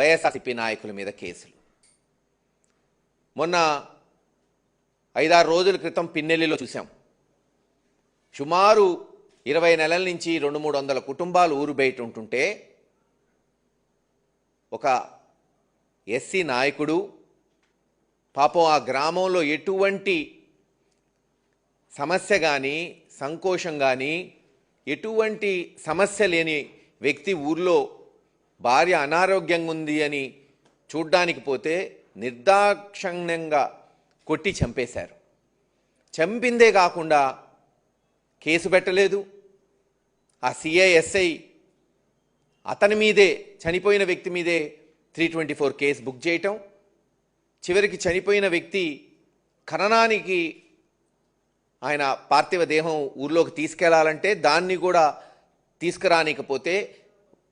వైఎస్ఆర్సీపీ నాయకుల మీద కేసులు. మొన్న ఐదారు రోజుల క్రితం పిన్నెల్లిలో చూసాం సుమారు ఇరవై నెలల నుంచి రెండు మూడు వందల కుటుంబాలు ఊరు బయట ఉంటుంటే ఒక ఎస్సీ నాయకుడు పాపం ఆ గ్రామంలో ఎటువంటి సమస్య కానీ సంకోచం కానీ ఎటువంటి సమస్య లేని వ్యక్తి ఊర్లో భార్య అనారోగ్యంగా ఉంది అని చూడ్డానికి పోతే నిర్దాక్షిణ్యంగా కొట్టి చంపేశారు. చంపిందే కాకుండా కేసు పెట్టలేదు. ఆ సిఐఎస్ఐ అతని మీదే చనిపోయిన వ్యక్తి మీదే three twenty four case book చేయటం చివరికి చనిపోయిన వ్యక్తి ఖననానికి ఆయన పార్థివ దేహం ఊర్లోకి తీసుకెళ్ళాలంటే దాన్ని కూడా తీసుకురానికపోతే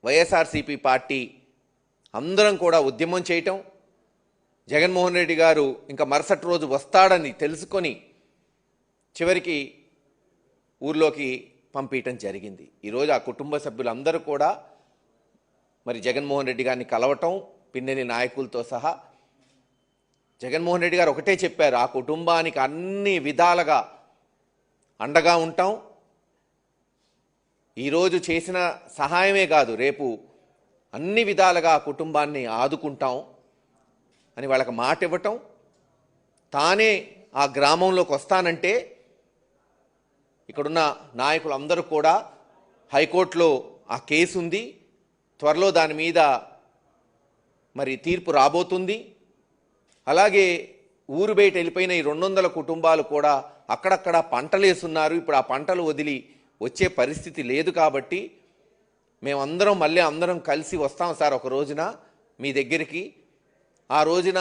వైఎస్ఆర్సీపీ పార్టీ అందరం కూడా ఉద్యమం చేయటం జగన్మోహన్ రెడ్డి గారు ఇంకా మరుసటి రోజు వస్తాడని తెలుసుకొని చివరికి ఊర్లోకి పంపించటం జరిగింది. ఈరోజు ఆ కుటుంబ సభ్యులందరూ కూడా మరి జగన్మోహన్ రెడ్డి గారిని కలవటం పిన్నెని నాయకులతో సహా జగన్మోహన్ రెడ్డి గారు ఒకటే చెప్పారు ఆ కుటుంబానికి అన్ని విధాలుగా అండగా ఉంటాం. ఈరోజు చేసిన సహాయమే కాదు రేపు అన్ని విధాలుగా కుటుంబాన్ని ఆదుకుంటాం అని వాళ్ళకి మాట ఇవ్వటం. తానే ఆ గ్రామంలోకి వస్తానంటే ఇక్కడున్న నాయకులు అందరూ కూడా హైకోర్టులో ఆ కేసు ఉంది. త్వరలో దాని మీద మరి తీర్పు రాబోతుంది. అలాగే ఊరు బయట వెళ్ళిపోయిన ఈ రెండు వందల కుటుంబాలు కూడా అక్కడక్కడ పంటలు వేస్తున్నారు ఇప్పుడు ఆ పంటలు వదిలి వచ్చే పరిస్థితి లేదు కాబట్టి మేమందరం మళ్ళీ అందరం కలిసి వస్తాం సార్ ఒక రోజున మీ దగ్గరికి. ఆ రోజున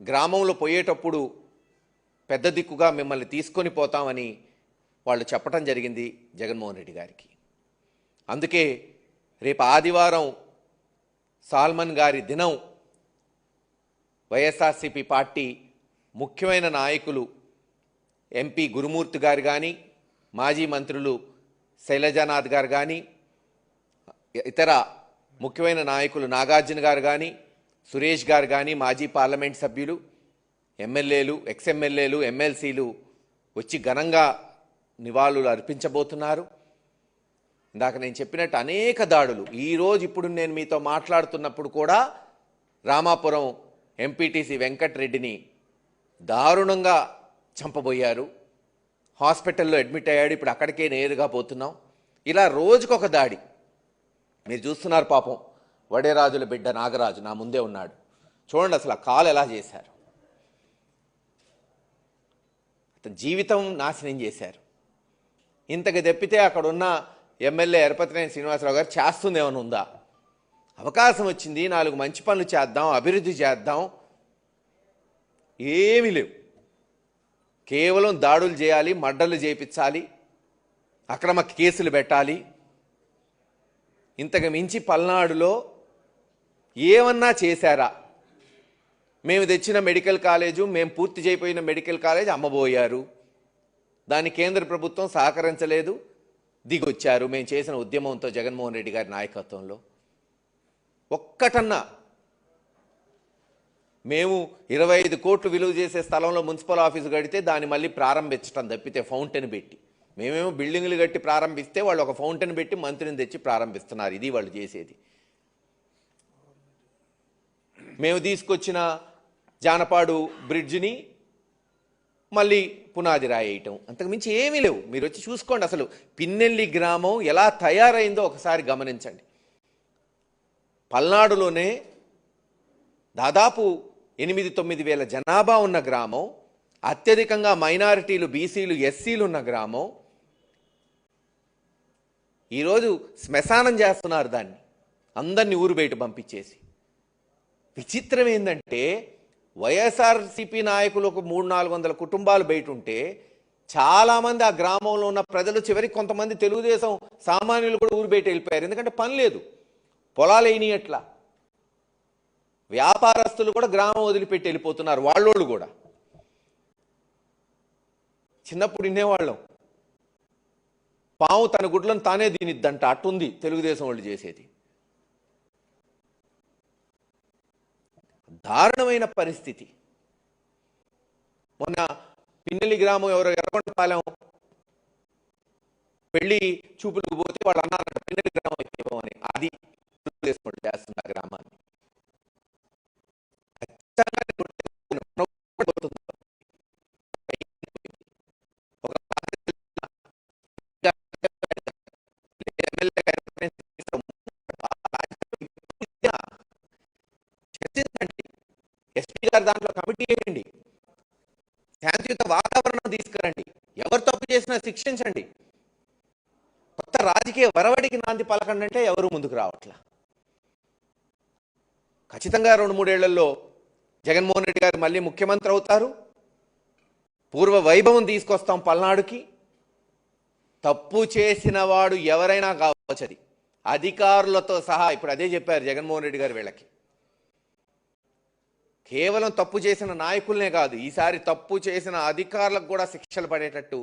గ్రామంలో పోయేటప్పుడు పెద్ద దిక్కుగా మిమ్మల్ని తీసుకొని పోతామని వాళ్ళు చెప్పడం జరిగింది జగన్మోహన్ రెడ్డి గారికి. అందుకే రేపు ఆదివారం సాల్మన్ గారి దినం వైఎస్ఆర్సీపీ పార్టీ ముఖ్యమైన నాయకులు ఎంపీ గురుమూర్తి గారు కానీ మాజీ మంత్రులు శైలజానాథ్ గారు కానీ ఇతర ముఖ్యమైన నాయకులు నాగార్జున గారు కానీ సురేష్ గారు కానీ మాజీ పార్లమెంట్ సభ్యులు ఎమ్మెల్యేలు ఎక్స్ఎమ్మెల్యేలు ఎమ్మెల్సీలు వచ్చి ఘనంగా నివాళులు అర్పించబోతున్నారు. ఇందాక నేను చెప్పినట్టు అనేక దాడులు. ఈరోజు ఇప్పుడు నేను మీతో మాట్లాడుతున్నప్పుడు కూడా రామాపురం ఎంపీటీసీ వెంకట్రెడ్డిని దారుణంగా చంపబోయారు. హాస్పిటల్లో అడ్మిట్ అయ్యాడు ఇప్పుడు అక్కడికే నేరుగా పోతున్నాం. ఇలా రోజుకొక దాడి. మీరు చూస్తున్నారు పాపం. వడేరాజుల బిడ్డ నాగరాజు నా ముందే ఉన్నాడు. చూడండి అసలు ఆ కాలు ఎలా చేశారు. అతని జీవితం నాశనం చేశారు. ఇంతకు తెప్పితే అక్కడున్న ఎమ్మెల్యే ఎరపతినేని శ్రీనివాసరావు గారు చేస్తుందేమని ఏమైనా ఉందా? అవకాశం వచ్చింది నాలుగు మంచి పనులు చేద్దాం అభివృద్ధి చేద్దాం. ఏమీ లేవు. కేవలం దాడులు చేయాలి మడ్డలు చేయించాలి అక్రమ కేసులు పెట్టాలి. ఇంతకు మించి పల్నాడులో ఏమన్నా చేశారా? మేము తెచ్చిన మెడికల్ కాలేజు మేము పూర్తి చేయపోయిన మెడికల్ కాలేజ్ అమ్మబోయారు. దాన్ని కేంద్ర ప్రభుత్వం సహకరించలేదు. దిగొచ్చారు. మేము చేసిన ఉద్యమంతో జగన్మోహన్ రెడ్డి గారి నాయకత్వంలో. ఒక్కటన్నా మేము ఇరవై ఐదు కోట్లు విలువ చేసే స్థలంలో మున్సిపల్ ఆఫీసు కడితే దాన్ని మళ్ళీ ప్రారంభించడం తప్పితే ఫౌంటైన్ పెట్టి. మేమేమో బిల్డింగ్లు కట్టి ప్రారంభిస్తే వాళ్ళు ఒక ఫౌంటైన్ పెట్టి మంత్రిని తెచ్చి ప్రారంభిస్తున్నారు. ఇది వాళ్ళు చేసేది. మేము తీసుకొచ్చిన జానపాడు బ్రిడ్జిని మళ్ళీ పునాది రాయేయటం. అంతకుమించి ఏమీ లేవు. మీరు వచ్చి చూసుకోండి అసలు పిన్నెల్లి గ్రామం ఎలా తయారైందో ఒకసారి గమనించండి. పల్నాడులోనే దాదాపు ఎనిమిది తొమ్మిది వేల జనాభా ఉన్న గ్రామం అత్యధికంగా మైనారిటీలు బీసీలు ఎస్సీలు ఉన్న గ్రామం. ఈరోజు శ్మశానం చేస్తున్నారు దాన్ని. అందరినీ ఊరు బయట పంపించేసి. విచిత్రం ఏంటంటే వైఎస్ఆర్సీపీ నాయకులు ఒక మూడు నాలుగు వందల కుటుంబాలు బయట ఉంటే చాలామంది ఆ గ్రామంలో ఉన్న ప్రజలు చివరికి కొంతమంది తెలుగుదేశం సామాన్యులు కూడా ఊరు బయట వెళ్ళిపోయారు. ఎందుకంటే పని లేదు. పొలాలు వేయనియట్లా వ్యాపారస్తులు కూడా గ్రామం వదిలిపెట్టి వెళ్ళిపోతున్నారు వాళ్ళోళ్ళు కూడా. చిన్నప్పుడు వినేవాళ్ళం. పాము తన గుడ్లను తానే తినిద్దంట అట్టుంది తెలుగుదేశం వాళ్ళు చేసేది. దారుణమైన పరిస్థితి. మొన్న పిన్నెల్లి గ్రామం ఎవరో ఎర్రగొండపాలెం పెళ్ళి చూపులకు పోతే వాళ్ళు అన్నారు పిన్నెల్లి గ్రామం అని. అది తెలుగుదేశం వాళ్ళు చేస్తున్నారు గారు దాంట్లో కమిటీ వేయండి. శాంతియుత వాతావరణం తీసుకురండి. ఎవరు తప్పు చేసినా శిక్షించండి. కొత్త రాజకీయ వరవడికి నాంది పలకండి అంటే ఎవరు ముందుకు రావట్లా? ఖచ్చితంగా రెండు మూడేళ్ళలో జగన్మోహన్ రెడ్డి గారు మళ్ళీ ముఖ్యమంత్రి అవుతారు. పూర్వ వైభవం తీసుకొస్తాం పల్నాడుకి. తప్పు చేసిన వాడు ఎవరైనా కావచ్చు అది. అధికారులతో సహా ఇప్పుడు అదే చెప్పారు జగన్మోహన్ రెడ్డి గారు వీళ్ళకి. కేవలం తప్పు చేసిన నాయకులనే కాదు ఈసారి తప్పు చేసిన అధికారులకు కూడా శిక్షలు పడేటట్టు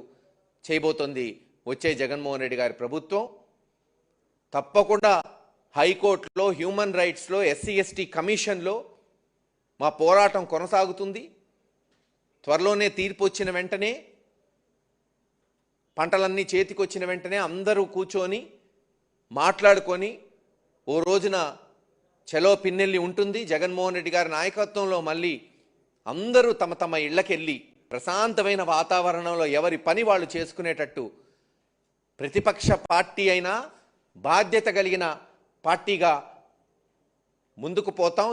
చేయబోతోంది వచ్చే జగన్మోహన్ రెడ్డి గారి ప్రభుత్వం. తప్పకుండా హైకోర్టులో హ్యూమన్ రైట్స్లో ఎస్సీ ఎస్టీ కమిషన్లో మా పోరాటం కొనసాగుతుంది. త్వరలోనే తీర్పు వచ్చిన వెంటనే పంటలన్నీ చేతికొచ్చిన వెంటనే అందరూ కూర్చొని మాట్లాడుకొని ఓ రోజున చలో పిన్నెల్లి ఉంటుంది. జగన్మోహన్ రెడ్డి గారి నాయకత్వంలో మళ్ళీ అందరూ తమ తమ ఇళ్ళకెళ్ళి ప్రశాంతమైన వాతావరణంలో ఎవరి పని వాళ్ళు చేసుకునేటట్టు ప్రతిపక్ష పార్టీ అయినా బాధ్యత కలిగిన పార్టీగా ముందుకు పోతాం.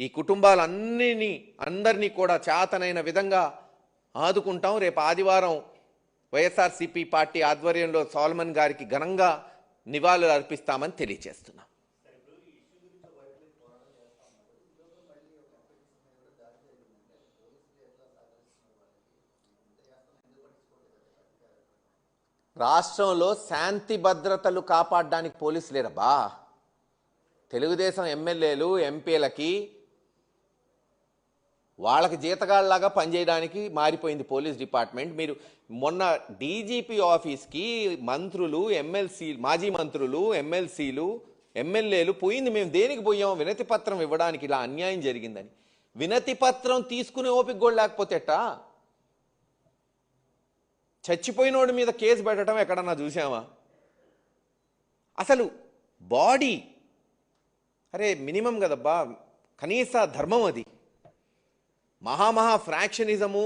ఈ కుటుంబాలన్నీ అందరినీ కూడా చేతనైన విధంగా ఆదుకుంటాం. రేపు ఆదివారం వైఎస్ఆర్సీపీ పార్టీ ఆధ్వర్యంలో సాల్మన్ గారికి ఘనంగా నివాళులు అర్పిస్తామని తెలియజేస్తున్నాం. రాష్ట్రంలో శాంతి భద్రతలు కాపాడడానికి పోలీసు లేరబ్బా. తెలుగుదేశం ఎమ్మెల్యేలు ఎంపీలకి వాళ్ళకి జీతగాళ్ళలాగా పనిచేయడానికి మారిపోయింది పోలీస్ డిపార్ట్మెంట్. మీరు మొన్న డీజీపీ ఆఫీస్కి మంత్రులు ఎమ్మెల్సీ మాజీ మంత్రులు ఎమ్మెల్సీలు ఎమ్మెల్యేలు పోయింది. మేము దేనికి పోయాం? వినతి పత్రం ఇవ్వడానికి ఇలా అన్యాయం జరిగిందని. వినతి పత్రం తీసుకునే ఓపిక కూడా లేకపోతే ఎట్టా చచ్చిపోయినోడి మీద కేసు పెట్టడం ఎక్కడన్నా చూసామా అసలు బాడీ అరే మినిమం కదబ్బా కనీస ధర్మం అది. మహామహా ఫ్రాక్షనిజము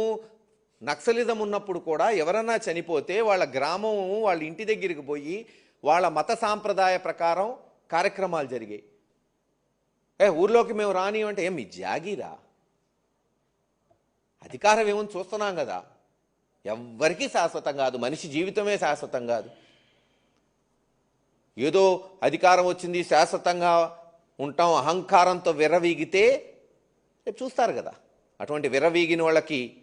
నక్సలిజం ఉన్నప్పుడు కూడా ఎవరన్నా చనిపోతే వాళ్ళ గ్రామం వాళ్ళ ఇంటి దగ్గరికి పోయి వాళ్ళ మత సాంప్రదాయ ప్రకారం కార్యక్రమాలు జరిగాయి. ఏ ఊర్లోకి మేము రాని అంటే ఏం మీ జాగీరా? అధికారం ఏమని చూస్తున్నాం కదా. ఎవ్వరికీ శాశ్వతం కాదు. మనిషి జీవితమే శాశ్వతం కాదు. ఏదో అధికారం వచ్చింది శాశ్వతంగా ఉంటాం అహంకారంతో విర్రవీగితే రేపు చూస్తారు కదా. అటువంటి విర్రవీగిన వాళ్ళకి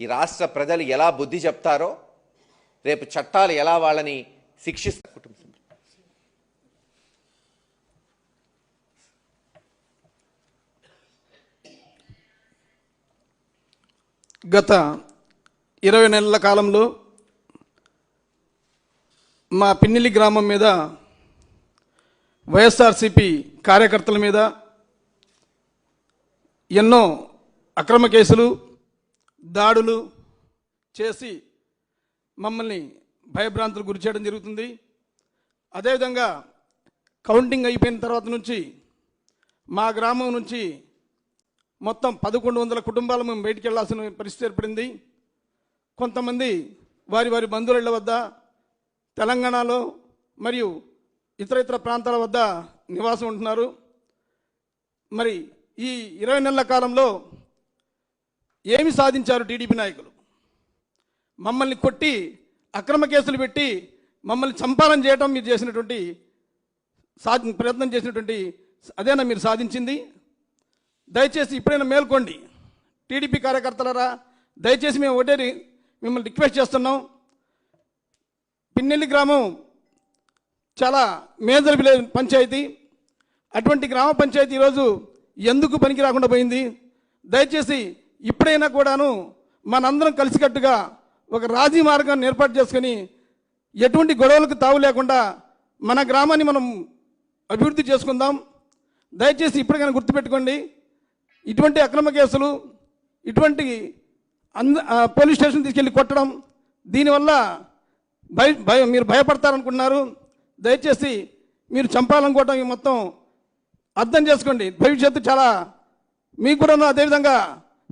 ఈ రాష్ట్ర ప్రజలు ఎలా బుద్ధి చెప్తారో రేపు చట్టాలు ఎలా వాళ్ళని శిక్షిస్తారు. కుటుంబ గత ఇరవై నెలల కాలంలో మా పిన్నిలి గ్రామం మీద వైఎస్ఆర్సిపి కార్యకర్తల మీద ఎన్నో అక్రమ కేసులు దాడులు చేసి మమ్మల్ని భయభ్రాంతులు గురి చేయడం జరుగుతుంది. అదేవిధంగా కౌంటింగ్ అయిపోయిన తర్వాత నుంచి మా గ్రామం నుంచి మొత్తం పదకొండు వందల కుటుంబాలు మేము బయటికి వెళ్ళాల్సిన పరిస్థితి ఏర్పడింది. కొంతమంది వారి వారి బంధువుల వద్ద తెలంగాణలో మరియు ఇతర ఇతర ప్రాంతాల వద్ద నివాసం ఉంటున్నారు. మరి ఈ ఇరవై నెలల కాలంలో ఏమి సాధించారు టీడీపీ నాయకులు? మమ్మల్ని కొట్టి అక్రమ కేసులు పెట్టి మమ్మల్ని చంపాలని చేయడం మీరు చేసినటువంటి సాధి ప్రయత్నం చేసినటువంటి అదేనా మీరు సాధించింది? దయచేసి ఇప్పుడైనా మేల్కోండి. టీడీపీ కార్యకర్తలరా దయచేసి మేము ఒకటే మిమ్మల్ని రిక్వెస్ట్ చేస్తున్నాం. పిన్నెల్లి గ్రామం చాలా మేజర్ విలేజ్ పంచాయతీ. అటువంటి గ్రామ పంచాయతీ ఈరోజు ఎందుకు పనికి రాకుండా పోయింది? దయచేసి ఇప్పుడైనా కూడాను మనందరం కలిసికట్టుగా ఒక రాజీ మార్గాన్ని ఏర్పాటు చేసుకొని ఎటువంటి గొడవలకు తావు లేకుండా మన గ్రామాన్ని మనం అభివృద్ధి చేసుకుందాం. దయచేసి ఇప్పటికైనా గుర్తుపెట్టుకోండి. ఇటువంటి అక్రమ కేసులు ఇటువంటి అంద పోలీస్ స్టేషన్ తీసుకెళ్ళి కొట్టడం. దీనివల్ల భయ భయ మీరు భయపడతారనుకుంటున్నారు. దయచేసి మీరు చంపాలనుకోవటం ఈ మొత్తం అర్థం చేసుకోండి. భవిష్యత్తు చాలా మీకు కూడా అదేవిధంగా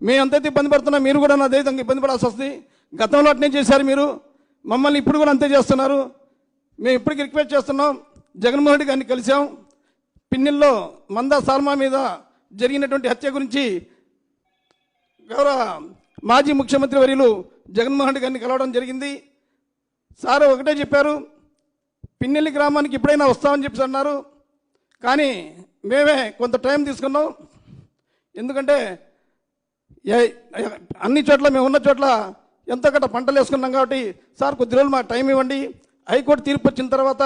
మేము ఎంతైతే ఇబ్బంది పడుతున్నా మీరు కూడా అదేవిధంగా ఇబ్బంది పడాల్సి వస్తుంది. గతంలో అట్నే చేశారు మీరు. మమ్మల్ని ఇప్పుడు కూడా అంతే చేస్తున్నారు. మేము ఇప్పటికి రిక్వెస్ట్ చేస్తున్నాం. జగన్మోహన్ రెడ్డి గారిని కలిసాం పిన్నెల్లో మందా సాల్మా మీద జరిగినటువంటి హత్య గురించి గౌరవ మాజీ ముఖ్యమంత్రి వర్యులు జగన్మోహన్ రెడ్డి గారిని కలవడం జరిగింది. సార్ ఒకటే చెప్పారు పిన్నెల్లి గ్రామానికి ఎప్పుడైనా వస్తామని చెప్పి అన్నారు. కానీ మేమే కొంత టైం తీసుకున్నాం. ఎందుకంటే అన్ని చోట్ల మేము ఉన్న చోట్ల ఎంతో గట్ట పంటలు వేసుకున్నాం కాబట్టి సార్ కొద్ది రోజులు మాకు టైం ఇవ్వండి. హైకోర్టు తీర్పు వచ్చిన తర్వాత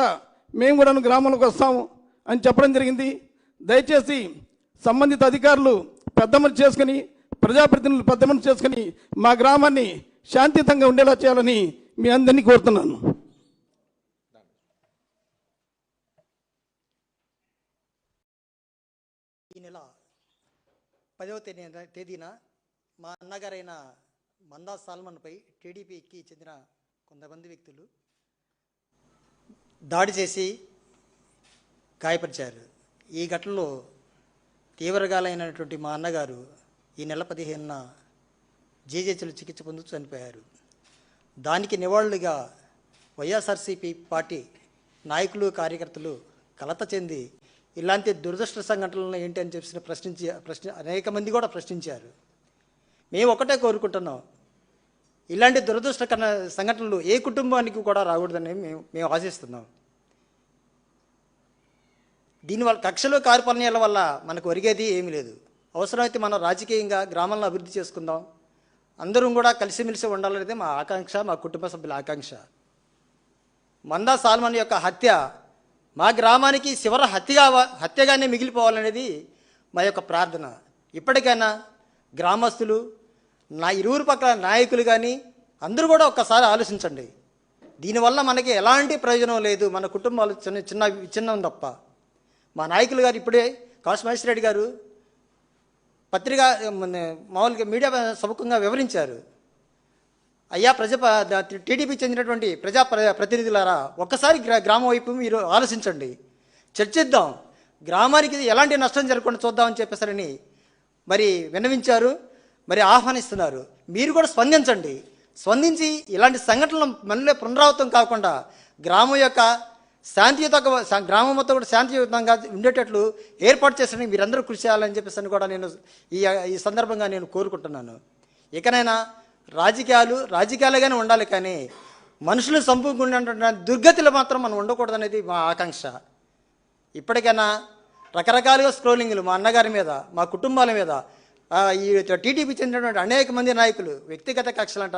మేము కూడా గ్రామంలోకి వస్తాము అని చెప్పడం జరిగింది. దయచేసి సంబంధిత అధికారులు పెద్దమని చేసుకుని ప్రజాప్రతినిధులు పెద్ద మనసు చేసుకుని మా గ్రామాన్ని శాంతియుతంగా ఉండేలా చేయాలని మీ అందరినీ కోరుతున్నాను. ఈ నెల పదవ తేదీ తేదీన మా అన్నగారైన మందా సాల్మన్పై టీడీపీకి చెందిన కొంతమంది వ్యక్తులు దాడి చేసి గాయపరిచారు. ఈ ఘటనలో తీవ్రగాలైనటువంటి మా అన్నగారు ఈ నెల పదిహేనున జేజేచలు చికిత్స పొందుతూ చనిపోయారు. దానికి నివాళులుగా వైఎస్ఆర్సీపీ పార్టీ నాయకులు కార్యకర్తలు కలత చెంది ఇలాంటి దురదృష్ట సంఘటనలు ఏంటి అని చెప్పి ప్రశ్నించి ప్రశ్న అనేక మంది కూడా ప్రశ్నించారు. మేము ఒకటే కోరుకుంటున్నాం. ఇలాంటి దురదృష్ట సంఘటనలు ఏ కుటుంబానికి కూడా రాకూడదని మేము మేము ఆశిస్తున్నాం. దీనివల్ల కక్షలు కార్పణ్యాల వల్ల మనకు ఒరిగేది ఏమీ లేదు. అవసరమైతే మనం రాజకీయంగా గ్రామాలను అభివృద్ధి చేసుకుందాం. అందరం కూడా కలిసిమెలిసి ఉండాలనేది మా ఆకాంక్ష మా కుటుంబ సభ్యుల ఆకాంక్ష. మందా సాల్మన్ యొక్క హత్య మా గ్రామానికి చివరి హత్యగా హత్యగానే మిగిలిపోవాలనేది మా యొక్క ప్రార్థన. ఇప్పటికైనా గ్రామస్తులు నా ఇరువురు పక్కల నాయకులు కానీ అందరూ కూడా ఒక్కసారి ఆలోచించండి. దీనివల్ల మనకి ఎలాంటి ప్రయోజనం లేదు. మన కుటుంబాలు చిన్న చిన్న విచ్ఛిన్నం తప్ప. మా నాయకులు గారు ఇప్పుడే కాసు మహేశ్వర రెడ్డి గారు పత్రిక మన మామూలుగా మీడియా సముఖంగా వివరించారు. అయ్యా ప్రజ టీడీపీ చెందినటువంటి ప్రజా ప్ర- ప్రతినిధులారా ఒక్కసారి గ్రా గ్రామం వైపు మీరు ఆలోచించండి. చర్చిద్దాం. గ్రామానికి ఎలాంటి నష్టం జరగకుండా చూద్దామని చెప్పేసరని మరి విన్నవించారు మరి ఆహ్వానిస్తున్నారు. మీరు కూడా స్పందించండి. స్పందించి ఇలాంటి సంఘటనలు మళ్ళీ పునరావృతం కాకుండా గ్రామం యొక్క శాంతియుత గ్రామం మొత్తం కూడా శాంతియుతంగా ఉండేటట్లు ఏర్పాటు చేసడానికి మీరందరూ కృషి చేయాలని చెప్పేసి కూడా నేను ఈ ఈ సందర్భంగా నేను కోరుకుంటున్నాను. ఇకనైనా రాజకీయాలు రాజకీయాలుగానే ఉండాలి కానీ మనుషులు సంపూర్ణ దుర్గతిలో మాత్రం మనం ఉండకూడదనేది మా ఆకాంక్ష. ఇప్పటికైనా రకరకాలుగా స్క్రోలింగ్లు మా అన్నగారి మీద మా కుటుంబాల మీద ఈ టీడీపీ చెందినటువంటి అనేక మంది నాయకులు వ్యక్తిగత కక్షలంట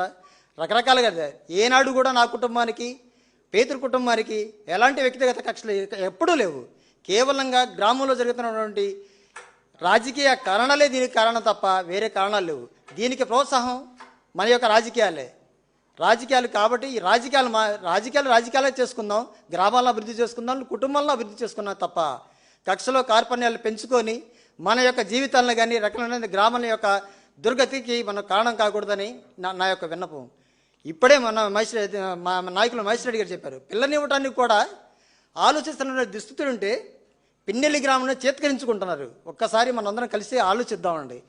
రకరకాలుగా ఏనాడు కూడా నా కుటుంబానికి పేతురు కుటుంబానికి ఎలాంటి వ్యక్తిగత కక్షలు ఎప్పుడూ లేవు. కేవలంగా గ్రామంలో జరుగుతున్నటువంటి రాజకీయ కారణాలే దీనికి కారణం తప్ప వేరే కారణాలు లేవు. దీనికి ప్రోత్సాహం మన యొక్క రాజకీయాలే. రాజకీయాలు కాబట్టి ఈ రాజకీయాలు మా రాజకీయాలు రాజకీయాలే చేసుకుందాం గ్రామాలను అభివృద్ధి చేసుకుందాం కుటుంబాలను అభివృద్ధి చేసుకున్నాం తప్ప కక్షలో కార్పణ్యాలు పెంచుకొని మన యొక్క జీవితాలను కానీ రకమైన గ్రామాల యొక్క దుర్గతికి మనం కారణం కాకూడదని నా నా యొక్క విన్నపం. ఇప్పుడే మన మహేశ్వర మా నాయకులు మహేశ్వర రెడ్డి గారు చెప్పారు. పిల్లనివ్వటానికి కూడా ఆలోచిస్తున్న దుస్థితులు ఉంటే పిన్నెల్లి గ్రామంలో చేత్కరించుకుంటున్నారు. ఒక్కసారి మనందరం కలిసి ఆలోచిద్దామండి.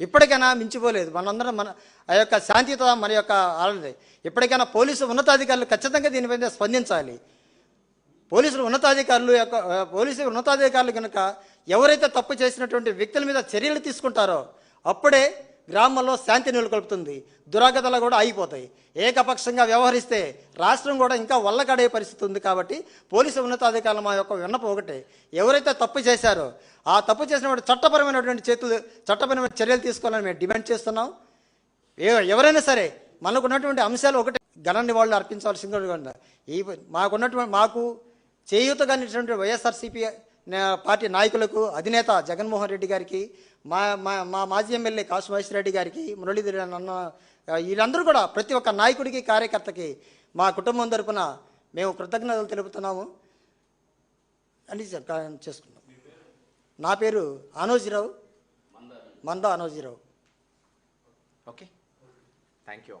ఇప్పటికైనా మించిపోలేదు. మనందరం మన ఆ యొక్క శాంతియుత మన యొక్క ఆలోచన. ఇప్పటికైనా పోలీసు ఉన్నతాధికారులు ఖచ్చితంగా దీనిపైన స్పందించాలి. పోలీసులు ఉన్నతాధికారులు యొక్క పోలీసు ఉన్నతాధికారులు కనుక ఎవరైతే తప్పు చేసినటువంటి వ్యక్తుల మీద చర్యలు తీసుకుంటారో అప్పుడే గ్రామంలో శాంతి నెలకొల్పుతుంది దురాగతలు కూడా ఆగిపోతాయి. ఏకపక్షంగా వ్యవహరిస్తే రాష్ట్రం కూడా ఇంకా వల్లకడే పరిస్థితి ఉంది కాబట్టి పోలీసు ఉన్నతాధికారుల మా యొక్క విన్నపం ఒకటే. ఎవరైతే తప్పు చేశారో ఆ తప్పు చేసినటువంటి చట్టపరమైనటువంటి చేతులు చట్టపరమైన చర్యలు తీసుకోవాలని మేము డిమాండ్ చేస్తున్నాం. ఏ- ఎవరైనా సరే మనకున్నటువంటి అంశాలు ఒకటి. ఘన నివాళులు అర్పించవలసిందిగా ఈ మాకున్నటువంటి మాకు చేయూతగా నిలిచినటువంటి వైఎస్ఆర్సీపీ పార్టీ నాయకులకు అధినేత జగన్మోహన్ రెడ్డి గారికి మా మా మా మాజీ ఎమ్మెల్యే కాశమహేశ్వర రెడ్డి గారికి మురళీధర్ అన్న వీళ్ళందరూ కూడా ప్రతి ఒక్క నాయకుడికి కార్యకర్తకి మా కుటుంబం తరపున మేము కృతజ్ఞతలు తెలుపుతున్నాము. అని చేసుకున్నాం నా పేరు అనోజీరావు మంద అనోజీరావు ఓకే. Thank you